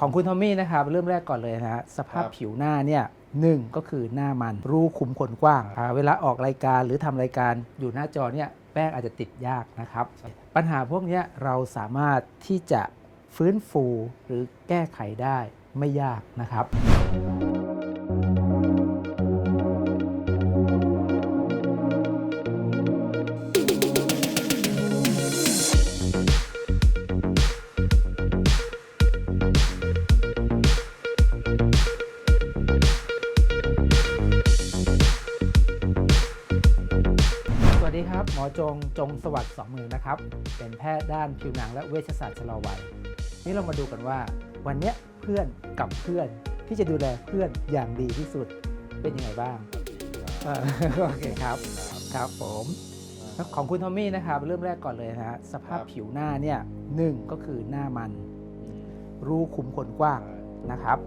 ของคุณทอมมี่นะครับเริ่มแรกก่อนเลยนะฮะสภาพครับผิวหน้าเนี่ยหนึ่งก็คือหน้ามันรูขุมขนกว้างอ่าเวลาออกรายการหรือทำรายการอยู่หน้าจอเนี่ยแป้งอาจจะติดยากนะครับ ปัญหาพวกเนี้ยเราสามารถที่จะฟื้นฟูหรือแก้ไขได้ไม่ยากนะครับ อจงจงสวัสดิ์สองมือนะครับ เป็นแพทย์ด้านผิวหนังและเวชศาสตร์ชะลอวัย นี่เรามาดูกันว่า วันเนี้ยเพื่อนกับเพื่อนที่จะดูแลเพื่อนอย่างดีที่สุดเป็นยังไงบ้างเอ่อโอเคครับครับผมของคุณทอมมี่นะครับ เริ่มแรกก่อนเลยนะฮะสภาพครับผิวหน้าเนี่ยหนึ่งก็คือหน้ามัน รูขุมขนกว้างนะครับ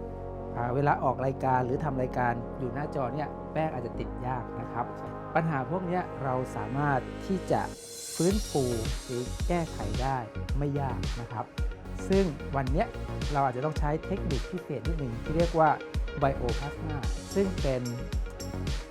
อ่าเวลาออกรายการหรือทำรายการอยู่หน้าจอเนี่ยแป้งอาจจะติดยากนะครับ ปัญหาพวกนี้เราสามารถที่จะฟื้นฟูหรือแก้ไขได้ไม่ยากนะครับ ซึ่งวันนี้เราอาจจะต้องใช้เทคนิคพิเศษนิดหนึ่งที่เรียกว่าไบโอพลาสมาซึ่งเป็น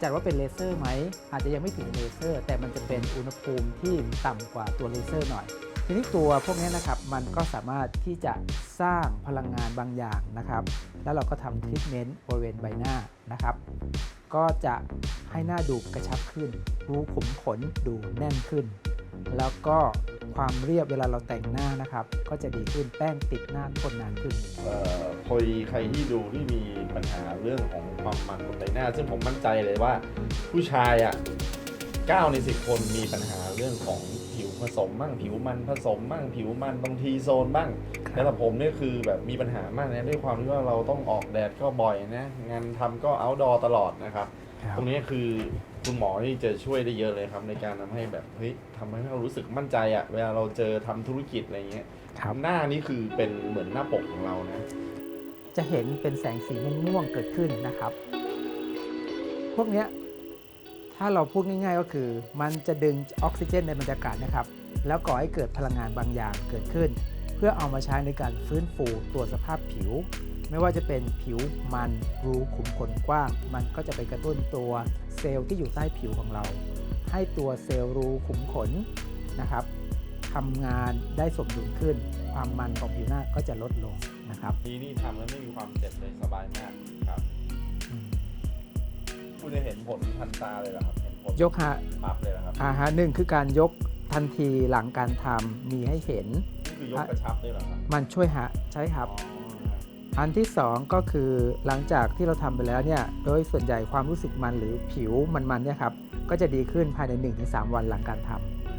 จัดว่าเป็นเลเซอร์ไหม อาจจะยังไม่ถึงเลเซอร์ แต่มันจะเป็นอุณหภูมิที่ต่ำกว่าตัวเลเซอร์หน่อย ทีนี้ตัวพวกนี้นะครับ มันก็สามารถที่จะสร้างพลังงานบางอย่างนะครับ แล้วเราก็ทำทรีทเมนต์บริเวณใบหน้านะครับ ก็จะให้หน้าดูกระชับขึ้น รูขุมขนดูแน่นขึ้น แล้วก็ความเรียบเวลาเราแต่งหน้านะครับ ก็จะดีขึ้นแป้งติดหน้าทนนานขึ้น เอ่อพอดีใครที่ดูที่มีปัญหาเรื่องของความมันบนใบหน้า ซึ่งผมมั่นใจเลยว่าผู้ชายอะ 9 ใน 10 คนมีปัญหาเรื่องของผิวผสมบ้างผิวมันผสมบ้างผิวมันบางทีโซนบ้างครับแต่สำหรับผมเนี่ยคือแบบมีปัญหามากนะด้วยความที่ว่าเราต้องออกแดดก็บ่อยนะงานทำก็ outdoor ตลอดนะครับตรงนี้คือคุณหมอที่จะช่วยได้เยอะเลยครับ ในการทำให้แบบเฮ้ยทำให้เรารู้สึกมั่นใจอะเวลาเราเจอทำธุรกิจอะไรเงี้ยครับหน้านี่คือเป็นเหมือนหน้าปกของเรานะจะเห็นเป็นแสงสีม่วงๆเกิดขึ้นนะครับ พวกเนี้ย ถ้าเราพูดง่ายๆก็คือ มันจะดึงออกซิเจนในบรรยากาศนะครับ แล้วก่อให้เกิดพลังงานบางอย่างเกิดขึ้น เพื่อเอามาใช้ในการฟื้นฟูตัวสภาพผิว ไม่ว่าจะเป็นผิวมันรูขุมขนกว้าง มันก็จะไปกระตุ้นตัวเซลล์ที่อยู่ใต้ผิวของเรา ให้ตัวเซลล์รูขุมขนนะครับทำงานได้สมดุลขึ้น ความมันของผิวหน้าก็จะลดลงนะครับนี่นี่ทำแล้วไม่มีความเจ็บเลยสบายมากครับ คุณจะเห็นผลทันตาเลยเหรอครับเห็นผลยกฮะปรับเลยเหรอครับอาฮะหนึ่งคือการยกทันทีหลังการทำมีให้เห็น นี่คือยกกระชับด้วยเหรอครับมันช่วยฮะใช่ครับ อ๋ออันที่ 2 ก็คือหลังจากที่เราทำไปแล้วเนี่ย โดยส่วนใหญ่ความรู้สึกมันหรือผิวมันๆเนี่ยครับ ก็จะดีขึ้นภายใน 1-3 วันหลังการท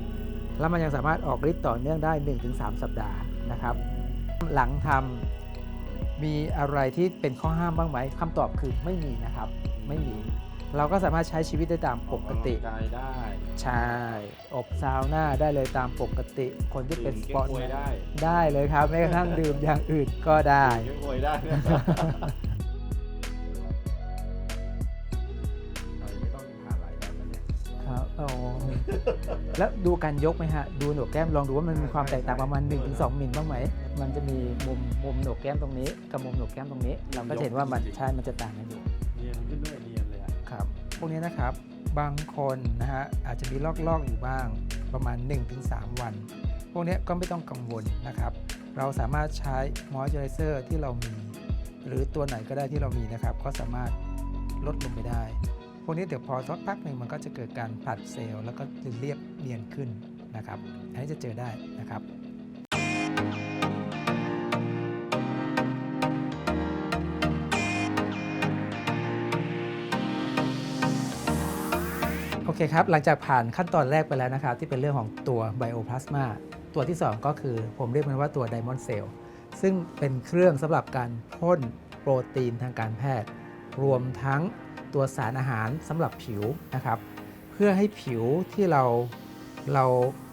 ำแล้วมันยังสามารถออกฤทธิ์ต่อเนื่องได้ 1-3 สัปดาห์นะครับ หลังทำมีอะไรที่เป็นข้อห้ามบ้างไหมคำตอบคือไม่มีนะครับ ไม่มี เราก็สามารถใช้ชีวิตได้ตามปกติออกำลังกายได้ใช่ อบซาวน่าได้เลยตามปกติ คนที่เป็นดื่สมปอร์ตเก๊กฮวยได้ได้เลยครับแม้กระทั่งดื่มอย่างอื่นก็ได้เก๊กฮวยได้นะไม่ต้องผ่าหลายแบบแล้วเนี่ย ครับโอ้แล้วดูการยกไหมฮะ ดูโหนกแก้มลองดูว่ามันมีความแตกต่างประมาณ 1-2มิลบ้างไหม มันจะมีมุมมุมโหนกแก้มตรงนี้ กับมุมโหนกแก้มตรงนี้ เราก็จะเห็นว่ามันใช่ มันจะต่างกันอยู่ พวกนี้นะครับบางคนนะฮะอาจจะมีลอกๆอยู่บ้างประมาณ 1-3 วัน พวกนี้ก็ไม่ต้องกังวลนะครับ เราสามารถใช้มอยเจอไรเซอร์ที่เรามี หรือตัวไหนก็ได้ที่เรามีนะครับ ก็สามารถลดลงไปได้ พวกนี้เดี๋ยวพอสักพักหนึ่งมันก็จะเกิดการผลัดเซลล์แล้วก็จะเรียบเนียนขึ้นนะครับอันนี้จะเจอได้นะครับ เคครับ หลังจากผ่านขั้นตอนแรกไปแล้วนะครับ ที่เป็นเรื่องของตัวไบโอพลาสมาตัวที่ 2 ก็คือผมเรียกมันว่าตัวไดมอนด์เซลล์ซึ่งเป็นเครื่องสำหรับการพ่นโปรตีนทางการแพทย์ รวมทั้งตัวสารอาหารสำหรับผิวนะครับ เพื่อให้ผิวที่เราเรา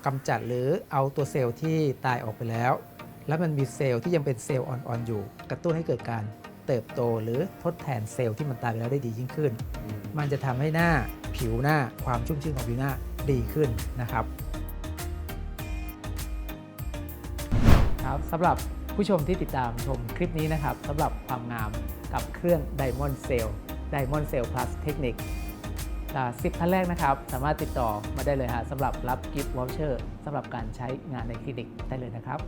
กำจัดหรือเอาตัวเซลล์ที่ตายออกไปแล้ว แล้วมันมีเซลล์ที่ยังเป็นเซลล์อ่อนๆอยู่ กระตุ้นให้เกิดการ เติบโตหรือทดแทนเซลล์ที่มันตายไปแล้วได้ดียิ่งขึ้น มันจะทำให้หน้าผิวหน้าความชุ่มชื้นของผิวหน้าดีขึ้นนะครับครับสำหรับผู้ชมที่ติดตามชมคลิปนี้นะครับสำหรับความงามกับเครื่อง Diamond Cell Diamond Cell Plus Technique สิบท่านแรกนะครับ สามารถติดต่อมาได้เลยฮะสำหรับรับกิฟต์วอลเชอร์สำหรับการใช้งานในคลินิกได้เลยนะครับ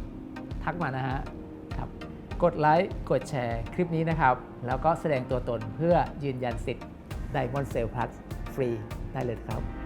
ทักมานะฮะครับ กดไลค์ กดแชร์คลิปนี้นะครับ แล้วก็แสดงตัวตนเพื่อยืนยันสิทธิ์ Diamond Cell Plus ฟรีได้เลยครับ